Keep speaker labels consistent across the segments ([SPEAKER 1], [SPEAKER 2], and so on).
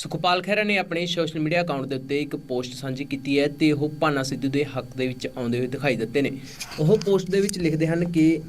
[SPEAKER 1] ਸੁਖਪਾਲ ਖਹਿਰਾ ਨੇ ਆਪਣੇ social media account ਦੇ ਉੱਤੇ ਇੱਕ ਪੋਸਟ ਸਾਂਝੀ ਕੀਤੀ ਹੈ ਤੇ ਉਹ ਭਾਨਾ ਸਿੱਧੂ ਦੇ ਹੱਕ ਦੇ ਵਿੱਚ ਆਉਂਦੇ ਹੋਏ ਦਿਖਾਈ ਦਿੱਤੇ ਨੇ। ਉਹ ਪੋਸਟ ਦੇ ਵਿੱਚ ਲਿਖਦੇ ਹਨ ਕਿ,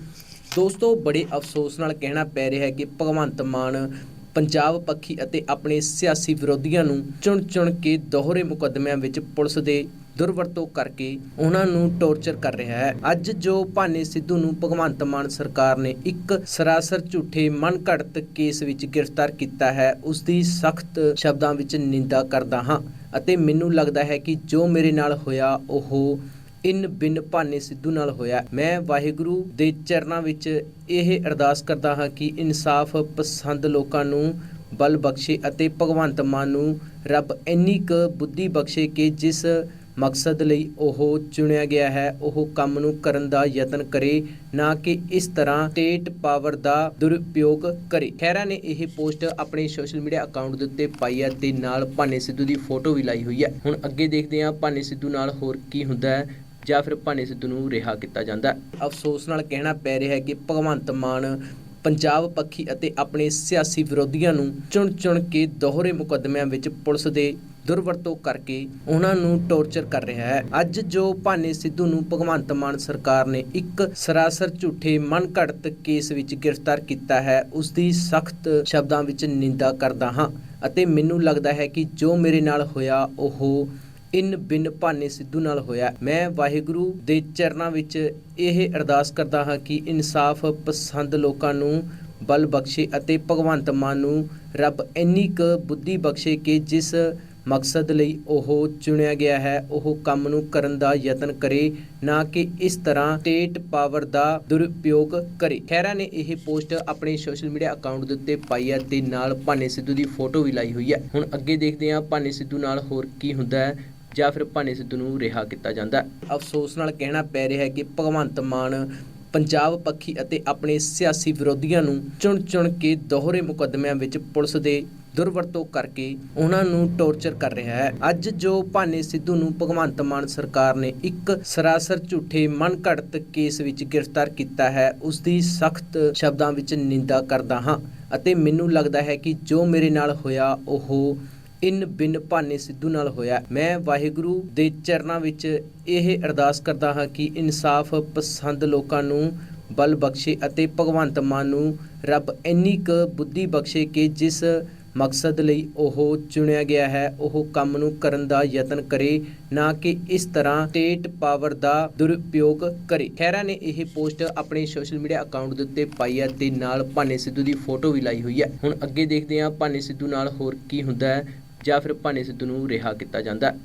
[SPEAKER 1] ਦੋਸਤੋ, ਬੜੇ ਅਫਸੋਸ ਨਾਲ ਕਹਿਣਾ ਪੈ ਰਿਹਾ ਹੈ ਕਿ ਭਗਵੰਤ ਮਾਨ ਪੰਜਾਬ ਪੱਖੀ ਅਤੇ ਆਪਣੇ ਸਿਆਸੀ ਵਿਰੋਧੀਆਂ ਨੂੰ ਚੁਣ-ਚੁਣ ਕੇ ਦੋਹਰੇ ਮੁਕੱਦਮਿਆਂ ਵਿੱਚ ਪੁਲਿਸ ਦੇ ਦੁਰਵਰਤੋਂ ਕਰਕੇ ਉਹਨਾਂ ਨੂੰ ਟੌਰਚਰ ਕਰ ਰਿਹਾ ਹੈ। ਅੱਜ ਜੋ ਭਾਨੇ ਸਿੱਧੂ ਨੂੰ ਭਗਵੰਤ ਮਾਨ ਸਰਕਾਰ ਨੇ ਇੱਕ ਸਰਾਸਰ ਝੂਠੇ ਮਨਘੜਤ ਕੇਸ ਵਿੱਚ ਗ੍ਰਿਫਤਾਰ ਕੀਤਾ ਹੈ ਉਸ ਦੀ ਸਖਤ ਸ਼ਬਦਾਂ ਵਿੱਚ ਨਿੰਦਾ ਕਰਦਾ ਹਾਂ ਅਤੇ ਮੈਨੂੰ ਲੱਗਦਾ ਹੈ ਕਿ ਜੋ ਮੇਰੇ ਨਾਲ ਹੋਇਆ, ਉਹ ਇਨ ਬਿਨ ਭਾਨੇ ਸਿੱਧੂ ਨਾਲ ਹੋਇਆ। ਮੈਂ ਵਾਹਿਗੁਰੂ ਦੇ ਚਰਨਾਂ ਵਿੱਚ ਇਹ ਅਰਦਾਸ ਕਰਦਾ ਹਾਂ ਕਿ ਇਨਸਾਫ ਪਸੰਦ ਲੋਕਾਂ ਨੂੰ ਬਲ ਬਖਸ਼ੇ ਅਤੇ ਭਗਵੰਤ ਮਾਨ ਨੂੰ ਰੱਬ ਇੰਨੀ ਕੁ ਬੁੱਧੀ ਬਖਸ਼ੇ ਕਿ ਜਿਸ ਮਕਸਦ ਲਈ ਉਹ ਚੁਣਿਆ ਗਿਆ ਹੈ। ਉਹ ਕੰਮ ਨੂੰ ਕਰਨ ਦਾ ਯਤਨ ਕਰੇ, ਨਾ ਕਿ ਇਸ ਤਰ੍ਹਾਂ ਸਟੇਟ ਪਾਵਰ ਦਾ ਦੁਰਉਪਯੋਗ ਕਰੇ। ਖੈਰਾ ਨੇ ਇਹ ਪੋਸਟ ਆਪਣੇ ਸੋਸ਼ਲ ਮੀਡੀਆ ਅਕਾਊਂਟ ਦੇ ਉੱਤੇ ਪਾਈ ਹੈ ਤੇ ਨਾਲ ਭਾਨੇ ਸਿੱਧੂ ਦੀ ਫੋਟੋ ਵੀ ਲਾਈ ਹੋਈ ਹੈ। ਹੁਣ ਅੱਗੇ ਦੇਖਦੇ ਹਾਂ ਭਾਨੇ ਸਿੱਧੂ ਨਾਲ ਹੋਰ ਕੀ ਹੁੰਦਾ ਹੈ ਜਾਂ ਫਿਰ ਭਾਨੇ ਸਿੱਧੂ ਨੂੰ ਰਿਹਾ ਕੀਤਾ ਜਾਂਦਾ ਹੈ। ਅਫਸੋਸ ਨਾਲ ਕਹਿਣਾ ਪੈ ਰਿਹਾ ਹੈ ਕਿ ਭਗਵੰਤ ਮਾਨ ਪੰਜਾਬ ਪੱਖੀ ਅਤੇ ਆਪਣੇ ਸਿਆਸੀ ਵਿਰੋਧੀਆਂ ਨੂੰ ਚੁਣ-ਚੁਣ ਕੇ ਦੋਹਰੇ ਮੁਕੱਦਮਿਆਂ ਵਿੱਚ ਪੁਲਿਸ ਦੇ ਦੁਰਵਰਤੋਂ ਕਰਕੇ ਉਹਨਾਂ ਨੂੰ ਟੌਰਚਰ ਕਰ ਰਿਹਾ ਹੈ। ਅੱਜ ਜੋ ਭਾਨੇ ਸਿੱਧੂ ਨੂੰ ਭਗਵੰਤ ਮਾਨ ਸਰਕਾਰ ਨੇ ਇੱਕ ਸਰਾਸਰ ਝੂਠੇ ਮਨਘੜਤ ਕੇਸ ਵਿੱਚ ਗ੍ਰਿਫਤਾਰ ਕੀਤਾ ਹੈ ਉਸ ਦੀ ਸਖਤ ਸ਼ਬਦਾਂ ਵਿੱਚ ਨਿੰਦਾ ਕਰਦਾ ਹਾਂ ਅਤੇ ਮੈਨੂੰ ਲੱਗਦਾ ਹੈ ਕਿ ਜੋ ਮੇਰੇ ਨਾਲ ਹੋਇਆ, ਉਹ ਇਨ ਬਿਨ ਭਾਨੇ ਸਿੱਧੂ ਨਾਲ ਹੋਇਆ। ਮੈਂ ਵਾਹਿਗੁਰੂ ਦੇ ਚਰਨਾਂ ਵਿੱਚ ਇਹ ਅਰਦਾਸ ਕਰਦਾ ਹਾਂ ਕਿ ਇਨਸਾਫ ਪਸੰਦ ਲੋਕਾਂ ਨੂੰ ਬਲ ਬਖਸ਼ੇ ਅਤੇ ਭਗਵੰਤ ਮਾਨ ਨੂੰ ਰੱਬ ਇੰਨੀ ਕੁ ਬੁੱਧੀ ਬਖਸ਼ੇ ਕਿ ਜਿਸ ਮਕਸਦ ਲਈ ਉਹ ਚੁਣਿਆ ਗਿਆ ਹੈ। ਉਹ ਕੰਮ ਨੂੰ ਕਰਨ ਦਾ ਯਤਨ ਕਰੇ, ਨਾ ਕਿ ਇਸ ਤਰ੍ਹਾਂ ਸਟੇਟ ਪਾਵਰ ਦਾ ਦੁਰਉਪਯੋਗ ਕਰੇ। ਖੈਰਾ ਨੇ ਇਹ ਪੋਸਟ ਆਪਣੇ ਸੋਸ਼ਲ ਮੀਡੀਆ ਅਕਾਊਂਟ ਦੇ ਉੱਤੇ ਪਾਈ ਹੈ ਤੇ ਨਾਲ ਭਾਨੇ ਸਿੱਧੂ ਦੀ ਫੋਟੋ ਵੀ ਲਾਈ ਹੋਈ ਹੈ। ਹੁਣ ਅੱਗੇ ਦੇਖਦੇ ਹਾਂ ਭਾਨੇ ਸਿੱਧੂ ਨਾਲ ਹੋਰ ਕੀ ਹੁੰਦਾ ਹੈ ਜਾਂ ਫਿਰ ਭਾਨੇ ਸਿੱਧੂ ਨੂੰ ਰਿਹਾ ਕੀਤਾ ਜਾਂਦਾ ਹੈ। ਅਫਸੋਸ ਨਾਲ ਕਹਿਣਾ ਪੈ ਰਿਹਾ ਹੈ ਕਿ ਭਗਵੰਤ ਮਾਨ ਪੰਜਾਬ ਪੱਖੀ ਅਤੇ ਆਪਣੇ ਸਿਆਸੀ ਵਿਰੋਧੀਆਂ ਨੂੰ ਚੁਣ-ਚੁਣ ਕੇ ਦੋਹਰੇ ਮੁਕੱਦਮਿਆਂ ਵਿੱਚ ਪੁਲਿਸ ਦੇ ਦੁਰਵਰਤੋਂ ਕਰਕੇ ਉਹਨਾਂ ਨੂੰ ਟੌਰਚਰ ਕਰ ਰਿਹਾ ਹੈ। ਅੱਜ ਜੋ ਭਾਨੇ ਸਿੱਧੂ ਨੂੰ ਭਗਵੰਤ ਮਾਨ ਸਰਕਾਰ ਨੇ ਇੱਕ ਸਰਾਸਰ ਝੂਠੇ ਮਨਘੜਤ ਕੇਸ ਵਿੱਚ ਗ੍ਰਿਫਤਾਰ ਕੀਤਾ ਹੈ ਉਸ ਦੀ ਸਖਤ ਸ਼ਬਦਾਂ ਵਿੱਚ ਨਿੰਦਾ ਕਰਦਾ ਹਾਂ ਅਤੇ ਮੈਨੂੰ ਲੱਗਦਾ ਹੈ ਕਿ ਜੋ ਮੇਰੇ ਨਾਲ ਹੋਇਆ, ਉਹ ਇਨ ਬਿਨ ਭਾਨੇ ਸਿੱਧੂ ਨਾਲ ਹੋਇਆ। ਮੈਂ ਵਾਹਿਗੁਰੂ ਦੇ ਚਰਨਾਂ ਵਿੱਚ ਇਹ ਅਰਦਾਸ ਕਰਦਾ ਹਾਂ ਕਿ ਇਨਸਾਫ ਪਸੰਦ ਲੋਕਾਂ ਨੂੰ ਬਲ ਬਖਸ਼ੇ ਅਤੇ ਭਗਵੰਤ ਮਾਨ ਨੂੰ ਰੱਬ ਇੰਨੀ ਕੁ ਬੁੱਧੀ ਬਖਸ਼ੇ ਕਿ ਜਿਸ ਮਕਸਦ ਲਈ ਉਹ ਚੁਣਿਆ ਗਿਆ ਹੈ। ਉਹ ਕੰਮ ਨੂੰ ਕਰਨ ਦਾ ਯਤਨ ਕਰੇ, ਨਾ ਕਿ ਇਸ ਤਰ੍ਹਾਂ ਸਟੇਟ ਪਾਵਰ ਦਾ ਦੁਰਉਪਯੋਗ ਕਰੇ। ਖੈਰਾ ਨੇ ਇਹ ਪੋਸਟ ਆਪਣੇ ਸੋਸ਼ਲ ਮੀਡੀਆ ਅਕਾਊਂਟ ਦੇ ਉੱਤੇ ਪਾਈ ਹੈ ਤੇ ਨਾਲ ਭਾਨੇ ਸਿੱਧੂ ਦੀ ਫੋਟੋ ਵੀ ਲਾਈ ਹੋਈ ਹੈ। ਹੁਣ ਅੱਗੇ ਦੇਖਦੇ ਹਾਂ ਭਾਨੇ ਸਿੱਧੂ ਨਾਲ ਹੋਰ ਕੀ ਹੁੰਦਾ ਹੈ ਜਾਂ ਫਿਰ ਭਾਨੇ ਸਿੱਧੂ ਨੂੰ ਰਿਹਾ ਕੀਤਾ ਜਾਂਦਾ ਹੈ।